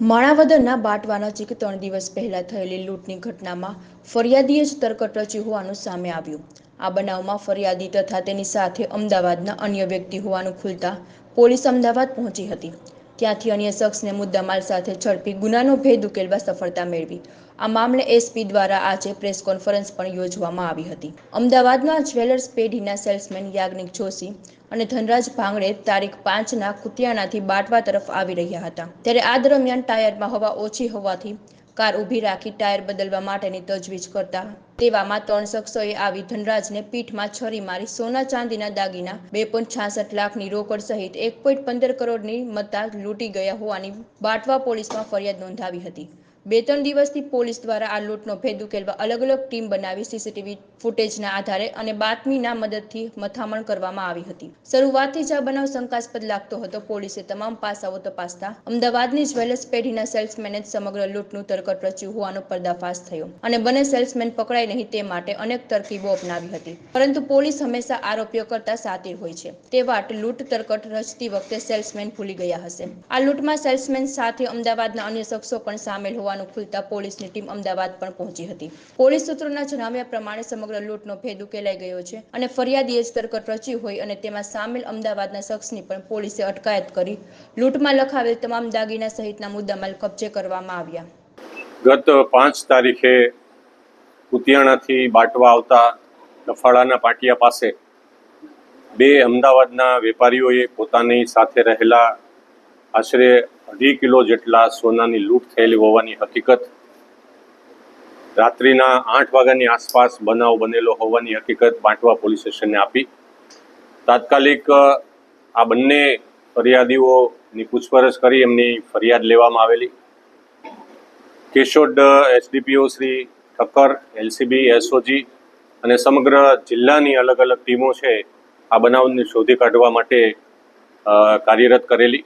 માણાવદરના બાટવાના નજીક ત્રણ દિવસ પહેલા થયેલી લૂંટની ઘટનામાં ફરિયાદીએ જ તરકટ રચ્યું હોવાનું સામે આવ્યું. આ બનાવમાં ફરિયાદી તથા તેની સાથે અમદાવાદના અન્ય વ્યક્તિ હોવાનું ખુલતા પોલીસ અમદાવાદ પહોંચી હતી. ત્યાંથી અન્ય શખ્સને મુદ્દામાલ સાથે ઝડપી ગુનાનો ભેદ ઉકેલવા સફળતા મેળવી. આ મામલે એસપી દ્વારા આજે પ્રેસ કોન્ફરન્સ પણ યોજવામાં આવી હતી. અમદાવાદના જ્વેલર્સ પેઢીના સેલ્સમેન યાજ્ઞિક જોશી અને ધનરાજ ભાંગડે તારીખ પાંચના કુતિયાણાથી બાટવા તરફ આવી રહ્યા હતા. ત્યારે આ દરમિયાન ટાયરમાં હવા ઓછી હોવાથી કાર ઊભી રાખી ટાયર બદલવા માટેની તજવીજ કરતા. તેવામાં ત્રણ શખ્સોએ આવી ધનરાજને પીઠમાં છરી મારી સોના ચાંદીના દાગીના, બે પોઈન્ટ છાસઠ લાખની રોકડ સહિત એક પોઈન્ટ પંદર કરોડની મત્તા લૂંટી ગયા હોવાની બાટવા પોલીસમાં ફરિયાદ નોંધાવી હતી. બે ત્રણ દિવસથી પોલીસ દ્વારા આ લૂંટનો ભેદ ઉકેલવા અલગ અલગ ટીમ બનાવી સીસીટીવી ફૂટેજના આધારે અને બાતમીના મદદથી મથામણ કરવામાં આવી હતી. શરૂઆતથી જ આ બનાવ શંકાસ્પદ લાગતો હતો. પોલીસે તમામ પાસાઓ તપાસતા અમદાવાદની જ્વેલર્સ પેઢીના સેલ્સમેને જ સમગ્ર લૂંટનું તરકટ રચ્યું હોવાનો પર્દાફાશ થયો અને બંને સેલ્સમેન પકડાય નહીં તે માટે અનેક તરકીબો અપનાવી હતી. પરંતુ પોલીસ હંમેશા આરોપીઓ કરતા સાતીર હોય છે. તે વાટ લૂંટ તરકટ રચતી વખતે સેલ્સમેન ભૂલી ગયા હશે. આ લૂંટમાં સેલ્સમેન સાથે અમદાવાદના અન્ય શખ્સો પણ સામેલ હોવાનું ખુલતા પોલીસની ટીમ અમદાવાદ પણ પહોંચી હતી. પોલીસ સૂત્રોના જણાવ્યા પ્રમાણે સમગ્ર લૂંટનો ભેદ ઉકેલાઈ ગયો છે અને ફરિયાદીએ જ તરકટ રચી હોય અને તેમાં સામેલ અમદાવાદના શખ્સની પણ પોલીસે અટકાયત કરી. લૂંટમાં લખાવેલ તમામ દાગીના સહિતના મુદ્દામાલ કબજે કરવામાં આવ્યા. ગત પાંચ તારીખે કુતિયાણાથી બાટવા આવતા નફાળાના પાટિયા પાસે બે અમદાવાદના વેપારીઓએ પોતાની સાથે રહેલા આશરે અઢી કિલો જેટલા સોનાની લૂંટ થયેલી હોવાની હકીકત, રાત્રિના આઠ વાગ્યાની આસપાસ બનાવ બનેલો હોવાની હકીકત બાંટવા પોલીસ સ્ટેશને આપી. તાત્કાલિક આ બંને ફરિયાદીઓની પૂછપરછ કરી એમની ફરિયાદ લેવામાં આવેલી. Keshod SDPO Shri Thakkar, LCB, SOG અને સમગ્ર જિલ્લાની અલગ અલગ ટીમો છે આ બનાવને શોધી કાઢવા માટે કાર્યરત કરેલી.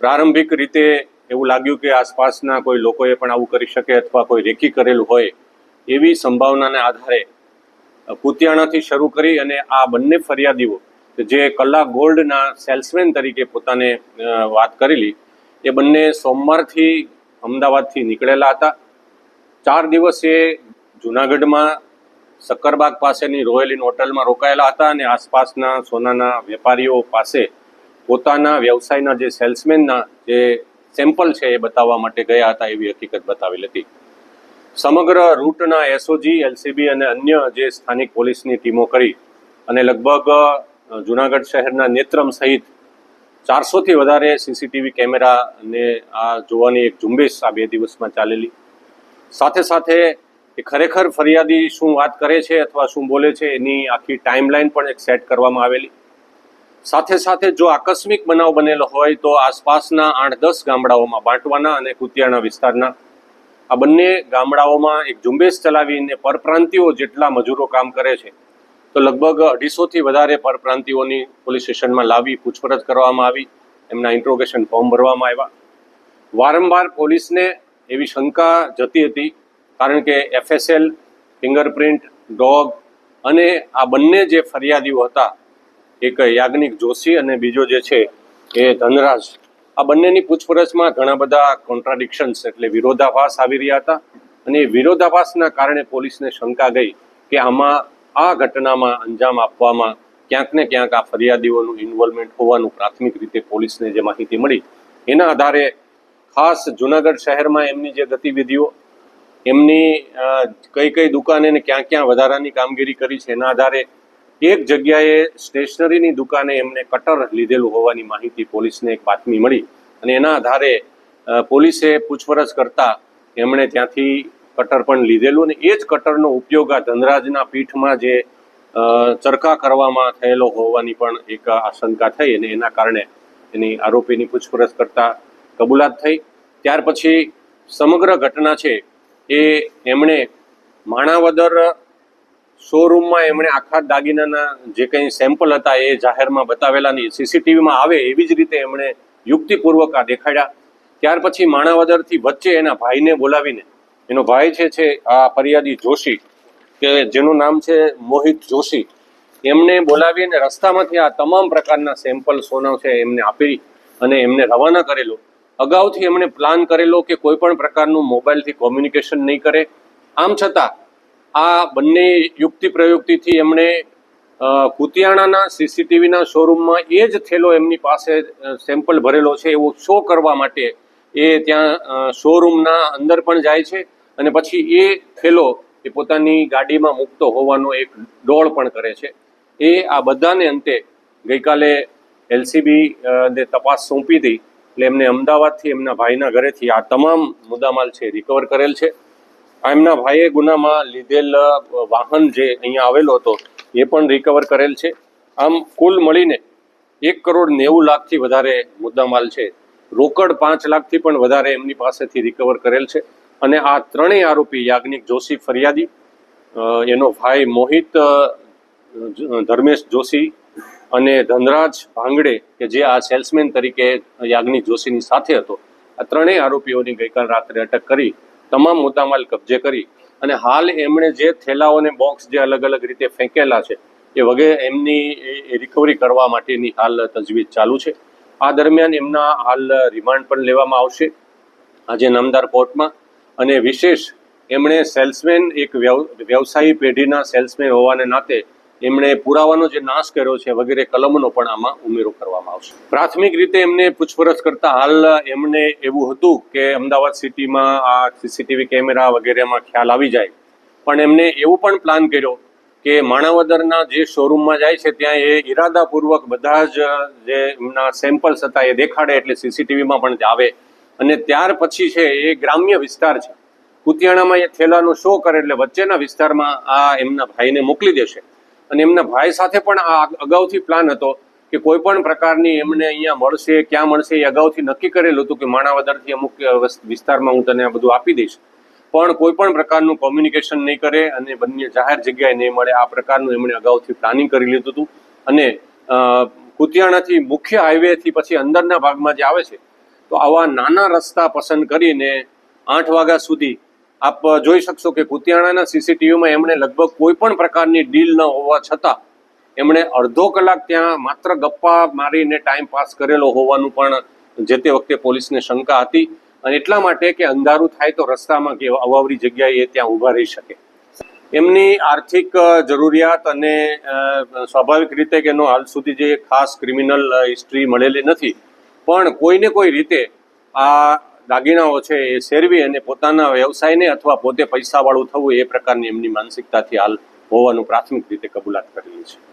પ્રારંભિક રીતે એવું લાગ્યું કે આસપાસના કોઈ લોકોએ પણ આવું કરી શકે અથવા કોઈ રેકી કરેલું હોય એવી સંભાવનાને આધારે કુતિયાણાથી શરૂ કરી અને આ બંને ફરિયાદીઓ જે કલા ગોલ્ડના સેલ્સમેન તરીકે પોતાને વાત કરેલી, એ બંને સોમવારથી અમદાવાદથી નીકળેલા હતા. ચાર દિવસ એ જુનાગઢમાં સક્કરબાગ પાસેની રોયલ ઇન હોટલમાં રોકાયેલા હતા અને આસપાસના સોનાના વેપારીઓ પાસે પોતાના વ્યવસાયના જે સેલ્સમેનના જે સેમ્પલ છે એ બતાવવા માટે ગયા હતા એવી હકીકત બતાવેલ હતી. સમગ્ર રૂટના એસઓજી એલસીબી અને અન્ય જે સ્થાનિક પોલીસની ટીમો કરી અને લગભગ જુનાગઢ શહેરના નેત્રમ સહિત ચારસોથી વધારે સીસીટીવી કેમેરાને આ જોવાની એક ઝુંબેશ આ બે દિવસમાં ચાલેલી. સાથે સાથે એ ખરેખર ફરિયાદી શું વાત કરે છે અથવા શું બોલે છે એની આખી ટાઈમલાઈન પણ એક સેટ કરવામાં આવેલી. સાથે સાથે જો આકસ્મિક બનાવ બનેલો હોય તો આસપાસના આઠ દસ ગામડાઓમાં બાંટવાના અને કુતિયાણા વિસ્તારના આ બંને ગામડાઓમાં એક ઝુંબેશ ચલાવીને પરપ્રાંતિઓ જેટલા મજૂરો કામ કરે છે, તો લગભગ અઢીસોથી વધારે પરપ્રાંતિઓની પોલીસ સ્ટેશનમાં લાવી પૂછપરછ કરવામાં આવી, એમના ઇન્ટ્રોગેશન ફોર્મ ભરવામાં આવ્યા. વારંવાર પોલીસને એવી શંકા જતી હતી, કારણ કે એફએસએલ ફિંગરપ્રિન્ટ, ડોગ અને આ બંને જે ફરિયાદીઓ હતા એક યાજ્ઞિક જોશી અને બીજો જે છે એ ધનરાજ. આ બંનેની પૂછપરછમાં ઘણા બધા કોન્ટ્રાડિક્શન્સ એટલે વિરોધાભાસ આવી રહ્યા હતા અને એ વિરોધાભાસના કારણે પોલીસને શંકા ગઈ કે આમાં આ ઘટનામાં અંજામ આપવામાં ક્યાંક ને ક્યાંક આ ફરિયાદીઓનું ઇન્વોલ્વમેન્ટ હોવાનું પ્રાથમિક રીતે પોલીસને જે માહિતી મળી. એના આધારે ખાસ જુનાગઢ શહેરમાં એમની જે ગતિવિધિઓ, એમની કઈ કઈ દુકાને ક્યાં ક્યાં વધારાની કામગીરી કરી છે, એના આધારે એક જગ્યાએ સ્ટેશનરીની દુકાને એમને કટર લીધેલું હોવાની માહિતી પોલીસને એક બાતમી મળી અને એના આધારે પોલીસે પૂછપરછ કરતા એમણે ત્યાંથી કટર પણ લીધેલું અને એ જ કટરનો ઉપયોગ આ ધનરાજના પીઠમાં જે ચરખા કરવામાં થયેલો હોવાની પણ એક આશંકા થઈ અને એના કારણે એની આરોપીની પૂછપરછ કરતા કબૂલાત થઈ. ત્યાર પછી સમગ્ર ઘટના છે એ એમણે માણાવદર શોરૂમમાં એમણે આખા દાગીનાના જે કંઈ સેમ્પલ હતા એ જાહેરમાં બતાવેલા નહીં સીસીટીવીમાં આવે એવી જ રીતે એમણે યુક્તિપૂર્વક આ દેખાડ્યા. ત્યાર પછી માણાવદરથી વચ્ચે એના ભાઈને બોલાવીને, એનો ભાઈ છે છે, આ ફરિયાદી જોશી, કે જેનું નામ છે મોહિત જોશી, એમને બોલાવીને રસ્તામાંથી આ તમામ પ્રકારના સેમ્પલ સોના છે એમને આપી અને એમને રવાના કરેલો. અગાઉથી એમણે પ્લાન કરેલો કે કોઈ પણ પ્રકારનું મોબાઈલથી કોમ્યુનિકેશન નહીં કરે. આમ છતાં આ બંને યુક્તિ પ્રયુક્તિથી એમણે કુતિયાણાના સીસીટીવીના શોરૂમમાં એ જ થેલો એમની પાસે સેમ્પલ ભરેલો છે એવો શો કરવા માટે એ ત્યાં શોરૂમના અંદર પણ જાય છે અને પછી એ થેલો એ પોતાની ગાડીમાં મૂકતો હોવાનો એક ડોળ પણ કરે છે. એ આ બધાને અંતે ગઈકાલે એલસીબી ને તપાસ સોંપી હતી એટલે એમને અમદાવાદથી એમના ભાઈના ઘરેથી આ તમામ મુદ્દામાલ છે રિકવર કરેલ છે. એમના ભાઈએ ગુનામાં લીધેલ વાહન જે અહીંયા આવેલો હતો, એ પણ રિકવર કરેલ છે. આમ કુલ મળીને એક કરોડ નેવું લાખથી વધારે મુદ્દામાલ છે. રોકડ પાંચ લાખથી પણ વધારે એમની પાસેથી રિકવર કરેલ છે. અને આ ત્રણેય આરોપી યાજ્ઞિક જોશી ફરિયાદી એનો ભાઈ મોહિત ધર્મેશ જોશી અને ધનરાજ ભાંગડે, કે જે આ સેલ્સમેન તરીકે યાજ્ઞિક જોશીની સાથે હતો, આ ત્રણેય આરોપીઓની ગઈકાલ રાત્રે અટક કરી તમામ મુદ્દામાલ કબજે કરી અને હાલ એમણે જે થેલાઓને બોક્સ જે અલગ અલગ રીતે ફેંકેલા છે, એ વગેરે એમની રિકવરી કરવા માટેની હાલ તજવીજ ચાલુ છે. આ દરમિયાન એમના હાલ રિમાન્ડ પણ લેવામાં આવશે. આજે નામદાર કોર્ટમાં અને વિશેષ એમણે સેલ્સમેન એક વ્યવ, વ્યવસાયી પેઢીના સેલ્સમેન હોવાને નાતે એમણે પુરાવાનો જે નાશ કર્યો છે વગેરે કલમનો પણ આમાં ઉમેરો કરવામાં આવશે. પ્રાથમિક રીતે એમને પૂછપરછ કરતા હાલ એમને એવું હતું કે અમદાવાદ સિટીમાં આ સીસીટીવી કેમેરા વગેરેમાં ખ્યાલ આવી જાય. પણ એમને એવું પણ પ્લાન કર્યો કે માણાવદરના જે શોરૂમમાં જાય છે ત્યાં એ ઈરાદાપૂર્વક બધા જ જે એમના સેમ્પલ્સ હતા એ દેખાડે એટલે સીસીટીવીમાં પણ આવે અને ત્યાર પછી છે એ ગ્રામ્ય વિસ્તાર છે. કુતિયાણામાં એ થેલાનો શો કરે એટલે વચ્ચેના વિસ્તારમાં આ એમના ભાઈને મોકલી દેશે. અને એમના ભાઈ સાથે પણ આ અગાઉથી પ્લાન હતો કે કોઈ પણ પ્રકારની એમને અહીંયા મળશે, ક્યાં મળશે એ અગાઉથી નક્કી કરેલું હતું કે માણાવદરથી અમુક વિસ્તારમાં હું તને આ બધું આપી દઈશ. પણ કોઈ પણ પ્રકારનું કોમ્યુનિકેશન નહીં કરે અને બંને જાહેર જગ્યાએ નહીં મળે. આ પ્રકારનું એમણે અગાઉથી પ્લાનિંગ કરી લીધું હતું. અને કુતિયાણાથી મુખ્ય હાઈવેથી પછી અંદરના ભાગમાં જે આવે છે, તો આવા નાના રસ્તા પસંદ કરીને આઠ વાગ્યા સુધી આપ જોઈ શકશો કે કુતિયાણાના સીસીટીવીમાં એમણે લગભગ કોઈ પણ પ્રકારની ડીલ ન હોવા છતાં એમણે અડધો કલાક ત્યાં માત્ર ગપ્પા મારીને ટાઈમ પાસ કરેલો હોવાનું પણ જે તે વખતે પોલીસને શંકા હતી અને એટલા માટે કે અંધારું થાય તો રસ્તામાં કે અવાવરી જગ્યાએ ત્યાં ઊભા રહી શકે. એમની આર્થિક જરૂરિયાત અને સ્વાભાવિક રીતે કે એનો હાલ સુધી જે ખાસ ક્રિમિનલ હિસ્ટ્રી મળેલી નથી, પણ કોઈને કોઈ રીતે આ દાગીનાઓ છે એ શેરવી અને પોતાના વ્યવસાયને અથવા પોતે પૈસાવાળું થવું એ પ્રકારની એમની માનસિકતાથી હાલ હોવાનું પ્રાથમિક રીતે કબૂલાત કરેલી છે.